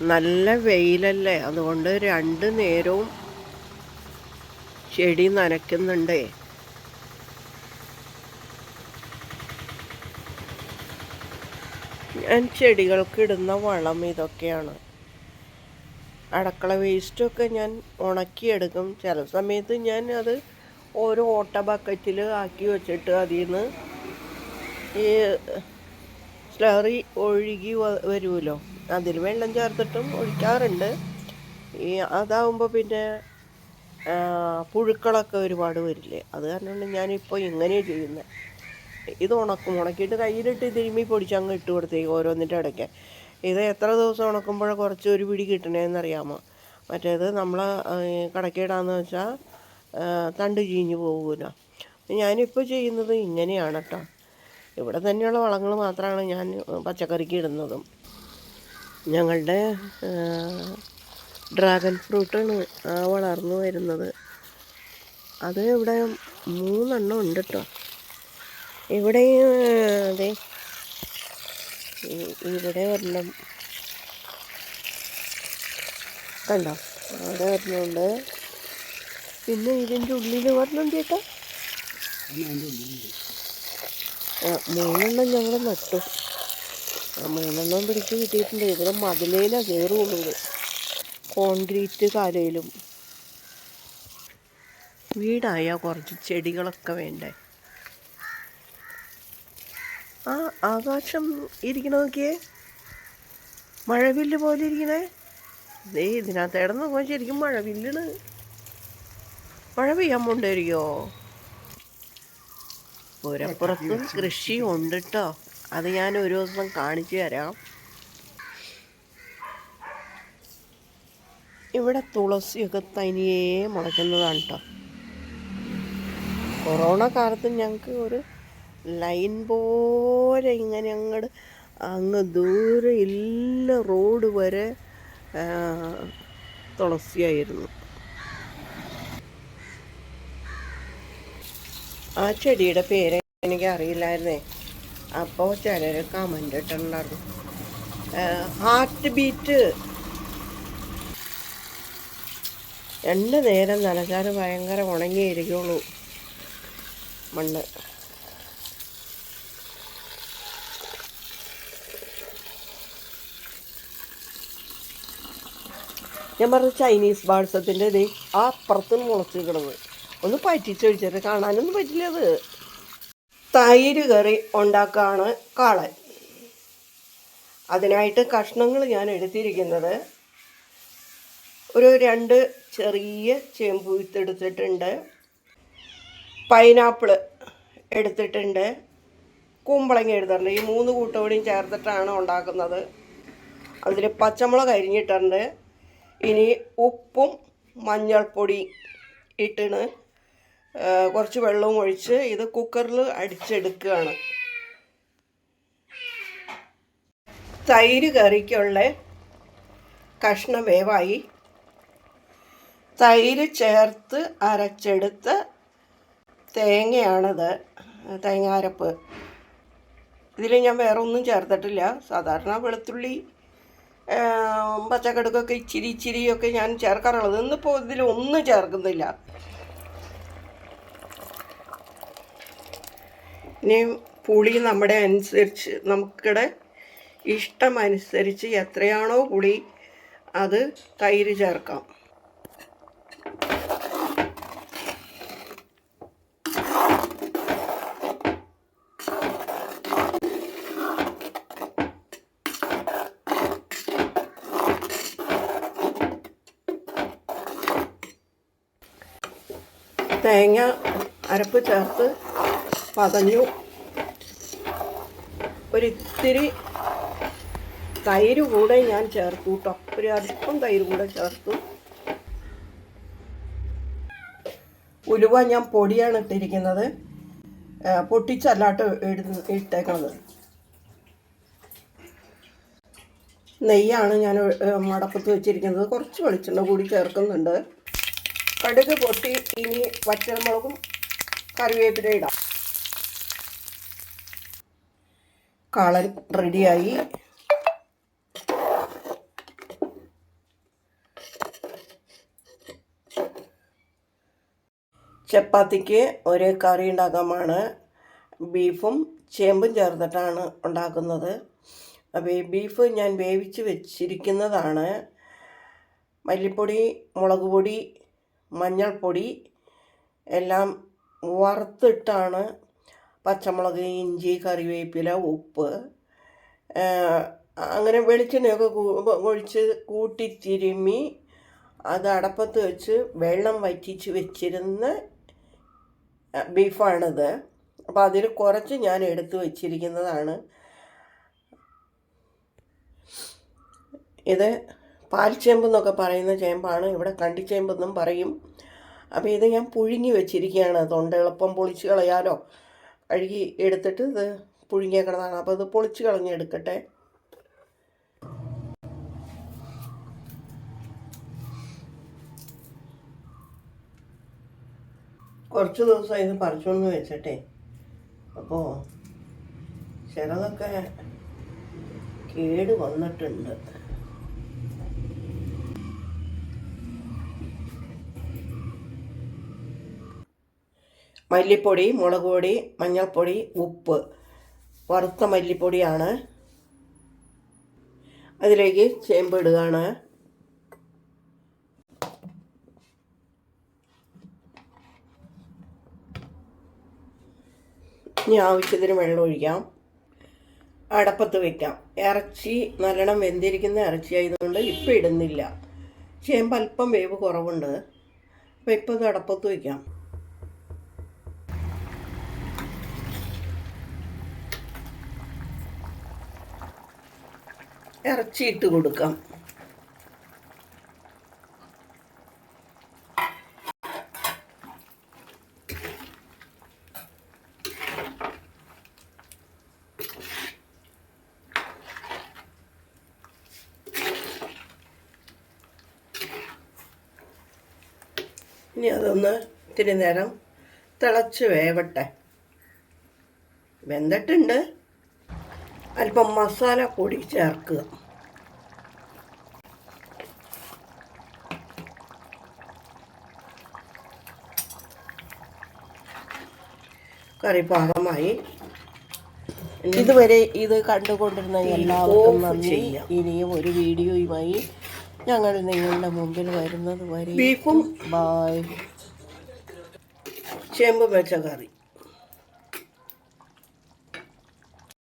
നല്ല വെയിലല്ലേ? അതുകൊണ്ട് രണ്ട് നേരവും ചെടി നനയ്ക്കുന്നുണ്ടേ. ഞാൻ ചെടികൾക്ക് ഇടുന്ന വളം ഇതൊക്കെയാണ്. അടക്കള വേസ്റ്റൊക്കെ ഞാൻ ഉണക്കിയെടുക്കും. ചില സമയത്ത് ഞാൻ അത് ഓരോ ഓട്ട ബക്കറ്റിൽ ആക്കി വെച്ചിട്ട് അതിൽ നിന്ന് ഈ സ്ലറി ഒഴുകി വരുമല്ലോ? അതിൽ വെള്ളം ചേർത്തിട്ടും ഒഴിക്കാറുണ്ട്. ഈ അതാവുമ്പോൾ പിന്നെ പുഴുക്കളൊക്കെ ഒരുപാട് വരില്ലേ? അത് കാരണമാണ് ഞാനിപ്പോൾ ഇങ്ങനെ ചെയ്യുന്നത് ഇത് ഉണക്കും ഉണക്കിയിട്ട് കയ്യിലിട്ട് തിരുമ്മി പൊടിച്ചങ്ങ് ഇട്ട് കൊടുത്തേക്ക് ഓരോന്നിന്റെ ഇടയ്ക്ക്. ഇത് എത്ര ദിവസം ഉണക്കുമ്പോഴേ കുറച്ച് ഒരു പിടി കിട്ടണേന്നറിയാമോ? മറ്റേത് നമ്മൾ കടക്കിടാന്ന് വെച്ചാൽ തണ്ട് ചീഞ്ഞ് പോകുമല്ലോ ഞാനിപ്പോൾ ചെയ്യുന്നത് ഇങ്ങനെയാണ് കേട്ടോ ഇവിടെ തന്നെയുള്ള വളങ്ങൾ മാത്രമാണ് ഞാൻ പച്ചക്കറിക്ക് ഇടുന്നതും. ഞങ്ങളുടെ ഡ്രാഗൺ ഫ്രൂട്ടാണ് ആ വളർന്നു വരുന്നത്. അത് ഇവിടെ മൂന്നെണ്ണം ഉണ്ട് കേട്ടോ ഇവിടെ അതെ ഇവിടെ ഒരെണ്ണം കണ്ടോ? അവിടെ ഒരെണ്ണമുണ്ട് പിന്നെ ഇതിന്റെ ഉള്ളിൽ ഒരെണ്ണം ചേട്ടാ മൂന്നെണ്ണം ഞങ്ങൾ നട്ടു. മൂന്നെണ്ണം പിടിച്ച് കിട്ടിയിട്ടുണ്ട്. ഇവിടെ മതിലേലാണ് കയറുള്ളത് കോൺക്രീറ്റ് കാലയിലും വീടായ കുറച്ച് ചെടികളൊക്കെ വേണ്ടേ? ആ ആകാശം ഇരിക്കണ നോക്കിയേ. മഴവില്ല് പോലെ ഇരിക്കണേ. ദേ ഇതിനകത്ത് ഇടം നോക്കുമ്പോൾ ശരിക്കും മഴവില്ലാണ് മഴ പെയ്യാൻ പോണ്ടായിരിക്കോ പുരപ്പുറത്തും കൃഷി ഉണ്ട് കേട്ടോ അത് ഞാൻ ഒരു ദിവസം കാണിച്ചു തരാം. ഇവിടെ തുളസിയൊക്കെ തനിയേ മുളയ്ക്കുന്നതാണ് കേട്ടോ കൊറോണ കാലത്ത് ഞങ്ങൾക്ക് ഒരു ലൈൻ പോലെ ഇങ്ങനെ അങ്ങോട്ട് അങ്ങ് ദൂരെ എല്ലാ റോഡ് വരെ തുളസിയായിരുന്നു. ആ ചെടിയുടെ പേര് എനിക്ക് അറിയില്ലായിരുന്നേ അപ്പോൾ ചിലർ കമന്റ് ഇട്ടിട്ടുണ്ടായിരുന്നു. ഹാർട്ട് ബീറ്റ് രണ്ട് നേരം നനച്ചാൽ ഭയങ്കര ഉണങ്ങിയിരിക്കുള്ളൂ മണ്ണ്. ഞാൻ പറഞ്ഞ ചൈനീസ് ബാൾസത്തിന്റെ ഇത് ആ അപ്പുറത്ത് മുളച്ച് കിടന്ന്. ഒന്ന് പറ്റിച്ചൊഴിച്ചത്. കാണാനൊന്നും പറ്റില്ല അത്. തൈര് കറി ഉണ്ടാക്കാണ് കാളൻ. അതിനായിട്ട് കഷ്ണങ്ങൾ ഞാൻ എടുത്തിരിക്കുന്നത്. ഒരു രണ്ട് ചെറിയ ചേമ്പ് വിത്തെടുത്തിട്ടുണ്ട്. പൈനാപ്പിൾ എടുത്തിട്ടുണ്ട്. കുമ്പളങ്ങ എടുത്തിട്ടുണ്ട്. ഈ മൂന്ന് കൂട്ടോടിയും ചേർത്തിട്ടാണ് ഉണ്ടാക്കുന്നത്. അതിൽ പച്ചമുളക് അരിഞ്ഞിട്ടുണ്ട്. ഇനി ഉപ്പും മഞ്ഞൾപ്പൊടി ഇട്ടിന് ആ, കുറച്ച് വെള്ളവും ഒഴിച്ച് ഇത് കുക്കറിൽ അടിച്ചെടുക്കുകയാണ്. തൈര് കറിക്കുള്ള കഷ്ണം വേവായി. തൈര് ചേർത്ത് അരച്ചെടുത്ത തേങ്ങയാണിത് തേങ്ങാരപ്പ്. ഇതിൽ ഞാൻ വേറെ ഒന്നും ചേർത്തിട്ടില്ല. സാധാരണ വെളുത്തുള്ളി പച്ചക്കടുക്കൊക്കെ ഇച്ചിരി ഇച്ചിരിയൊക്കെ ഞാൻ ചേർക്കാറുള്ളത്. ഇന്നിപ്പോൾ ഇതിൽ ഒന്നും ചേർക്കുന്നില്ല. ഇനി പുളി നമ്മുടെ അനുസരിച്ച് നമുക്കിടെ ഇഷ്ടമനുസരിച്ച് എത്രയാണോ പുളി അത് തൈര് ചേർക്കാം. തേങ്ങ അരപ്പ് ചേർത്ത് പതഞ്ഞു. ഒരിത്തിരി തൈര് കൂടെ ഞാൻ ചേർത്തു കേട്ടോ. ഒരു അല്പം തൈര് കൂടെ ചേർത്തു. ഉലുവ ഞാൻ പൊടിയാണ് ഇട്ടിരിക്കുന്നത്. പൊട്ടിച്ചല്ലാട്ട് ഇട്ടേക്കുന്നത് നെയ്യാണ് ഞാൻ മടപ്പത്ത് വെച്ചിരിക്കുന്നത്. കുറച്ച് വെളിച്ചെണ്ണ കൂടി ചേർക്കുന്നുണ്ട്. കടുക് പൊട്ടി ഇനി വറ്റൽമുളകും കറിവേപ്പില ഇടാം. കളർ റെഡിയായി. ചപ്പാത്തിക്ക് ഒരേ കറി ഉണ്ടാക്കാമാണ്. ബീഫും ചേമ്പും ചേർത്തിട്ടാണ് ഉണ്ടാക്കുന്നത്. അപ്പോൾ ഈ ബീഫ് ഞാൻ വേവിച്ച് വെച്ചിരിക്കുന്നതാണ്. മല്ലിപ്പൊടി മുളക് പൊടി മഞ്ഞൾപ്പൊടി എല്ലാം വറുത്തിട്ടാണ് പച്ചമുളക് ഇഞ്ചി കറിവേപ്പില ഉപ്പ് അങ്ങനെ വെളിച്ചെണ്ണയൊക്കെ ഒഴിച്ച് കൂട്ടി തിരുമ്മി അത് അടപ്പത്ത് വെച്ച് വെള്ളം വറ്റിച്ച് വെച്ചിരുന്ന ബീഫാണിത്. അപ്പോൾ അതിൽ കുറച്ച് ഞാൻ എടുത്തു വെച്ചിരിക്കുന്നതാണ്. ഇത് പാൽച്ചേമ്പ് എന്നൊക്കെ പറയുന്ന ചേമ്പാണ്. ഇവിടെ കണ്ടിച്ചേമ്പെന്നും പറയും. അപ്പോൾ ഇത് ഞാൻ പുഴുങ്ങി വെച്ചിരിക്കുകയാണ്. തൊണ്ട എളുപ്പം പൊളിച്ച് കളയാലോ. കഴുകി എടുത്തിട്ട് ഇത് പുഴുങ്ങിയേക്കണതാണ് അപ്പോൾ ഇത് പൊളിച്ച് കളഞ്ഞെടുക്കട്ടെ കുറച്ച് ദിവസം ഇത് പറിച്ചോണ്ട് വെച്ചട്ടെ. അപ്പോൾ ചിലതൊക്കെ കേട് വന്നിട്ടുണ്ട്. മല്ലിപ്പൊടി മുളക് പൊടി മഞ്ഞൾപ്പൊടി ഉപ്പ്. വറുത്ത മല്ലിപ്പൊടിയാണ്. അതിലേക്ക് ചേമ്പ് ഇടുകയാണ്. ഇനി ആവശ്യത്തിന് വെള്ളം ഒഴിക്കാം. അടപ്പത്ത് വെക്കാം. ഇറച്ചി നല്ലോണം വെന്തിരിക്കുന്ന ഇറച്ചി ആയതുകൊണ്ട് ഇപ്പം ഇടുന്നില്ല. ചേമ്പ് അല്പം വേവ് കുറവുണ്ട്. അപ്പോൾ ഇപ്പോൾ അത് അടപ്പത്ത് വെക്കാം. ഇറച്ചി ഇട്ട് കൊടുക്കാം. ഇനി അതൊന്ന് ഇത്തിരി നേരം തിളച്ച് വേവട്ടെ. വെന്തിട്ടുണ്ട്. അല്പം മസാല കൂടി ചേർക്കുക. കറി പാകമായി ഇതുവരെ ഇത് കണ്ടുകൊണ്ടിരുന്ന എല്ലാവർക്കും നന്ദി. ഇനിയും ഒരു വീഡിയോയുമായി ഞങ്ങൾ നിങ്ങളുടെ മുമ്പിൽ വരുന്നത് വരെ ബീഫും ബായ് ചേമ്പ് വെച്ച കറി